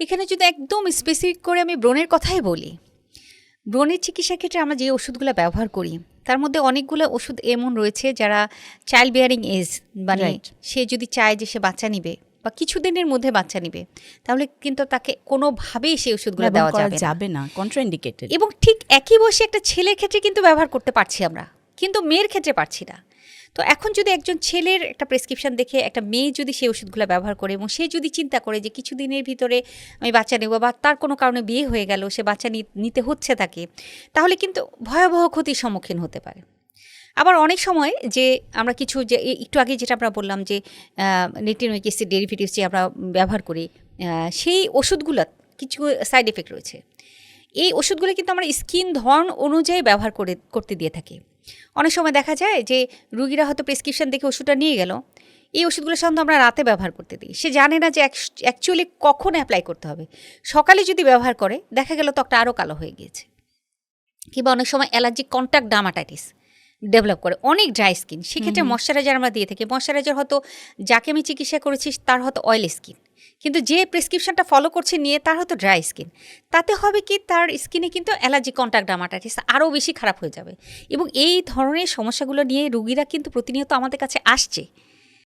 এখানে যদি একদম স্পেসিফিক করে আমি ব্রণের কথাই বলি ব্রণের চিকিৎসার ক্ষেত্রে আমরা যে ওষুধগুলো ব্যবহার করি তার মধ্যে অনেকগুলো ওষুধ এমন রয়েছে যারা চাইল্ড বিয়ারিং এজ মানে সে যদি চায় যে সে বাচ্চা নিবে বা কিছুদিনের মধ্যে বাচ্চা নিবে তাহলে কিন্তু তাকে কোনোভাবেই সেই ওষুধগুলো দেওয়া যাবে না। যাবে না কন্ট্রাইন্ডিকেটেড এবং ঠিক একই বয়সে একটা ছেলের ক্ষেত্রে কিন্তু ব্যবহার করতে পারছি আমরা কিন্তু মেয়ের ক্ষেত্রে পারছি না। তো এখন যদি একজন ছেলের একটা প্রেসক্রিপশন দেখে একটা মেয়ে যদি সেই ওষুধগুলো ব্যবহার করে এবং সে যদি চিন্তা করে যে কিছুদিনের ভিতরে আমি বাচ্চা নেব বা তার কোনো কারণে বিয়ে হয়ে গেল, সে বাচ্চা নিতে হচ্ছে তাকে, তাহলে কিন্তু ভয়াবহ ক্ষতির সম্মুখীন হতে পারে। আবার অনেক সময় যে আমরা কিছু যে একটু আগে যেটা আমরা বললাম যে নেটিনোইক অ্যাসিড ডেরিভেটিভস যে আমরা ব্যবহার করি সেই ওষুধগুলো কিছু সাইড এফেক্ট রয়েছে। এই ওষুধগুলো কিন্তু আমরা স্কিন ধরন অনুযায়ী ব্যবহার করে করতে দিয়ে থাকি। অনেক সময় দেখা যায় যে রুগীরা হয়তো প্রেসক্রিপশন দেখে ওষুধটা নিয়ে গেল এই ওষুধগুলো সাধারণত আমরা রাতে ব্যবহার করতে দিই। সে জানে না যে অ্যাকচুয়ালি কখন অ্যাপ্লাই করতে হবে। সকালে যদি ব্যবহার করে দেখা গেল ত্বকটা আরও কালো হয়ে গিয়েছে। কিংবা অনেক সময় অ্যালার্জিক কন্ট্যাক্ট ডামাটাইটিস ডেভেলপ করে অনেক ড্রাই স্কিন সেক্ষেত্রে ময়শ্চারাইজার আমরা দিয়ে থাকি। ময়শ্চারাইজার হয়তো যাকে আমি চিকিৎসা করেছি তার হয়তো অয়েল স্কিন কিন্তু যে প্রেসক্রিপশনটা ফলো করছে নিয়ে তার হয়তো ড্রাই স্কিন তাতে হবে কি, তার স্কিনে কিন্তু অ্যালার্জি কন্ট্যাক্ট ডামাটাইটিস আরও বেশি খারাপ হয়ে যাবে। এবং এই ধরনের সমস্যাগুলো নিয়ে রুগীরা কিন্তু প্রতিনিয়ত আমাদের কাছে আসছে।